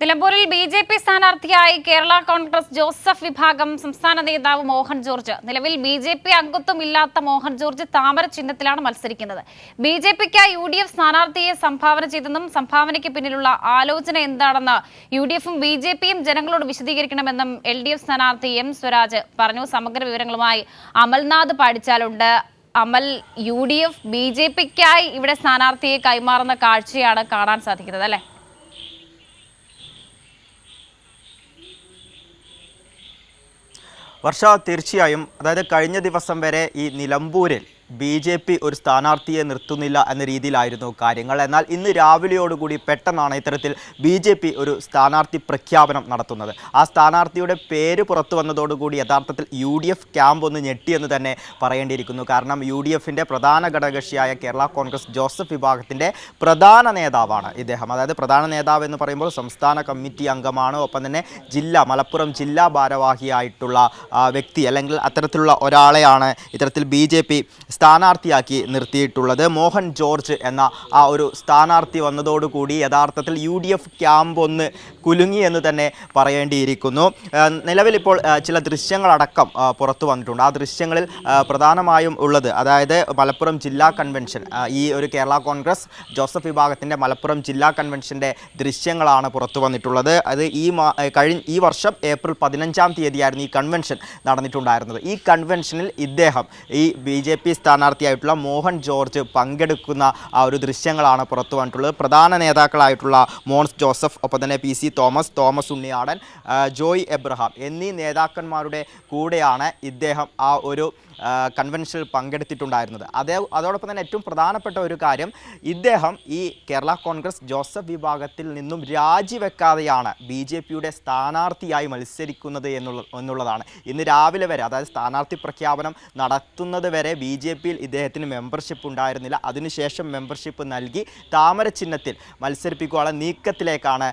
നിലമ്പൂരിൽ B J P സ്ഥാനാർത്ഥിയായി Kerala Congress Joseph വിഭാഗം സംസ്ഥാന നേതാവ് മോഹൻ ജോർജ്. നിലവിൽ ബി ജെ പി അംഗത്വം ഇല്ലാത്ത മോഹൻ ജോർജ് താമര ചിഹ്നത്തിലാണ് മത്സരിക്കുന്നത്. ബി ജെ പിക്കായി യു ഡി എഫ് സ്ഥാനാർത്ഥിയെ സംഭാവന ചെയ്തെന്നും സംഭാവനയ്ക്ക് പിന്നിലുള്ള ആലോചന എന്താണെന്ന് യു ഡി എഫും ബി ജെ പിയും ജനങ്ങളോട് വിശദീകരിക്കണമെന്നും എൽ ഡി എഫ് സ്ഥാനാർത്ഥി എം സ്വരാജ് പറഞ്ഞു. സമഗ്ര വിവരങ്ങളുമായി Amalnath പാടിച്ചാലുണ്ട്. Amal U D F B J പിക്കായി ഇവിടെ സ്ഥാനാർത്ഥിയെ കൈമാറുന്ന കാഴ്ചയാണ് കാണാൻ സാധിക്കുന്നത് അല്ലേ? വർഷ തീർച്ചയായും അതായത് കഴിഞ്ഞ ദിവസം വരെ ഈ നിലമ്പൂരിൽ ബി ജെ പി ഒരു സ്ഥാനാർത്ഥിയെ നിർത്തുന്നില്ല എന്ന രീതിയിലായിരുന്നു കാര്യങ്ങൾ. എന്നാൽ ഇന്ന് രാവിലെയോടുകൂടി പെട്ടെന്നാണ് ഇത്തരത്തിൽ ബി ജെ പി ഒരു സ്ഥാനാർത്ഥി പ്രഖ്യാപനം നടത്തുന്നത്. ആ സ്ഥാനാർത്ഥിയുടെ പേര് പുറത്തു വന്നതോടുകൂടി യഥാർത്ഥത്തിൽ യു ഡി എഫ് ക്യാമ്പ് ഒന്ന് ഞെട്ടിയെന്ന് തന്നെ പറയേണ്ടിയിരിക്കുന്നു. കാരണം യു ഡി എഫിന്റെ പ്രധാന ഘടകകക്ഷിയായ കേരള കോൺഗ്രസ് ജോസഫ് വിഭാഗത്തിന്റെ പ്രധാന നേതാവാണ് ഇദ്ദേഹം. അതായത് പ്രധാന നേതാവ് എന്ന് പറയുമ്പോൾ സംസ്ഥാന കമ്മിറ്റി അംഗമാണ്. ഒപ്പം തന്നെ ജില്ല മലപ്പുറം ജില്ലാ ഭാരവാഹിയായിട്ടുള്ള വ്യക്തി അല്ലെങ്കിൽ അത്തരത്തിലുള്ള ഒരാളെയാണ് ഇത്തരത്തിൽ ബി ജെ പി സ്ഥാനാർത്ഥിയാക്കി നിർത്തിയിട്ടുള്ളത് മോഹൻ ജോർജ് എന്ന ആ ഒരു സ്ഥാനാർത്ഥി വന്നതോടുകൂടി യഥാർത്ഥത്തിൽ യു ഡി എഫ് ക്യാമ്പ് ഒന്ന് കുലുങ്ങി എന്ന് തന്നെ പറയേണ്ടിയിരിക്കുന്നു. നിലവിലിപ്പോൾ ചില ദൃശ്യങ്ങളടക്കം പുറത്തു വന്നിട്ടുണ്ട്. ആ ദൃശ്യങ്ങളിൽ പ്രധാനമായും ഉള്ളത് അതായത് മലപ്പുറം ജില്ലാ കൺവെൻഷൻ ഈ ഒരു കേരള കോൺഗ്രസ് ജോസഫ് വിഭാഗത്തിന്റെ മലപ്പുറം ജില്ലാ കൺവെൻഷന്റെ ദൃശ്യങ്ങളാണ് പുറത്തു വന്നിട്ടുള്ളത്. അത് ഈ കഴിഞ്ഞ ഈ വർഷം ഏപ്രിൽ പതിനഞ്ചാം തീയതിയായിരുന്നു ഈ കൺവെൻഷൻ നടന്നിട്ടുണ്ടായിരുന്നത്. ഈ കൺവെൻഷനിൽ ഇദ്ദേഹം ഈ ബി ജെ പി സ്ഥാനാർത്ഥിയായിട്ടുള്ള മോഹൻ ജോർജ് പങ്കെടുക്കുന്ന ആ ഒരു ദൃശ്യങ്ങളാണ് പുറത്തു വന്നിട്ടുള്ളത്. പ്രധാന നേതാക്കളായിട്ടുള്ള മോൺസ് ജോസഫ് ഒപ്പം തന്നെ പി സി തോമസ് തോമസ് ഉണ്ണിയാടൻ ജോയ് എബ്രഹാം എന്നീ നേതാക്കന്മാരുടെ കൂടെയാണ് ഇദ്ദേഹം ആ ഒരു കൺവെൻഷനിൽ പങ്കെടുത്തിട്ടുണ്ടായിരുന്നത്. അതേ അതോടൊപ്പം തന്നെ ഏറ്റവും പ്രധാനപ്പെട്ട ഒരു കാര്യം ഇദ്ദേഹം ഈ കേരള കോൺഗ്രസ് ജോസഫ് വിഭാഗത്തിൽ നിന്നും രാജിവെക്കാതെയാണ് ബി ജെ പിയുടെ സ്ഥാനാർത്ഥിയായി മത്സരിക്കുന്നത് എന്നുള്ള എന്നുള്ളതാണ്. ഇന്ന് രാവിലെ വരെ അതായത് സ്ഥാനാർത്ഥി പ്രഖ്യാപനം നടത്തുന്നത് വരെ ബി ജെ പിയിൽ ഇദ്ദേഹത്തിന് മെമ്പർഷിപ്പ് ഉണ്ടായിരുന്നില്ല. അതിനുശേഷം മെമ്പർഷിപ്പ് നൽകി താമര ചിഹ്നത്തിൽ മത്സരിപ്പിക്കുവാനുള്ള നീക്കത്തിലേക്കാണ്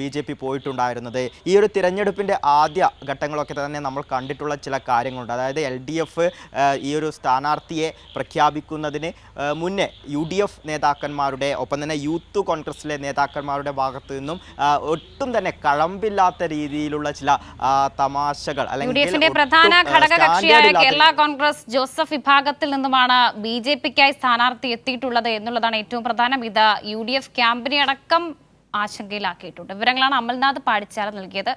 ബി ജെ പി പോയിട്ടുണ്ടായിരുന്നത്. ഈ ഒരു തിരഞ്ഞെടുപ്പിന്റെ ആദ്യ ഘട്ടങ്ങളൊക്കെ തന്നെ നമ്മൾ കണ്ടിട്ടുള്ള ചില കാര്യങ്ങളുണ്ട്. അതായത് എൽ ഡി എഫ് ഈ ഒരു സ്ഥാനാർത്ഥിയെ പ്രഖ്യാപിക്കുന്നതിന് മുന്നേ യു ഡി എഫ് നേതാക്കന്മാരുടെ ഒപ്പം തന്നെ യൂത്ത് കോൺഗ്രസിലെ നേതാക്കന്മാരുടെ ഭാഗത്തു നിന്നും ഒട്ടും തന്നെ കളമ്പില്ലാത്ത രീതിയിലുള്ള ചില തമാശകൾ അല്ലെങ്കിൽ പ്രധാന ഘടകകക്ഷിയായ കേരള കോൺഗ്രസ് ജോസഫ് വിഭാഗത്തിൽ നിന്നുമാണ് ബി ജെ പിക്കായി സ്ഥാനാർത്ഥി എത്തിയിട്ടുള്ളത് എന്നുള്ളതാണ് ഏറ്റവും പ്രധാനം. ഇത് യു ഡി എഫ് ക്യാമ്പിനെ അടക്കം ആശങ്കയിലാക്കിയിട്ടുണ്ട്. വിവരങ്ങളാണ് അമൽനാഥ് പാടിച്ചാൽ നൽകിയത്.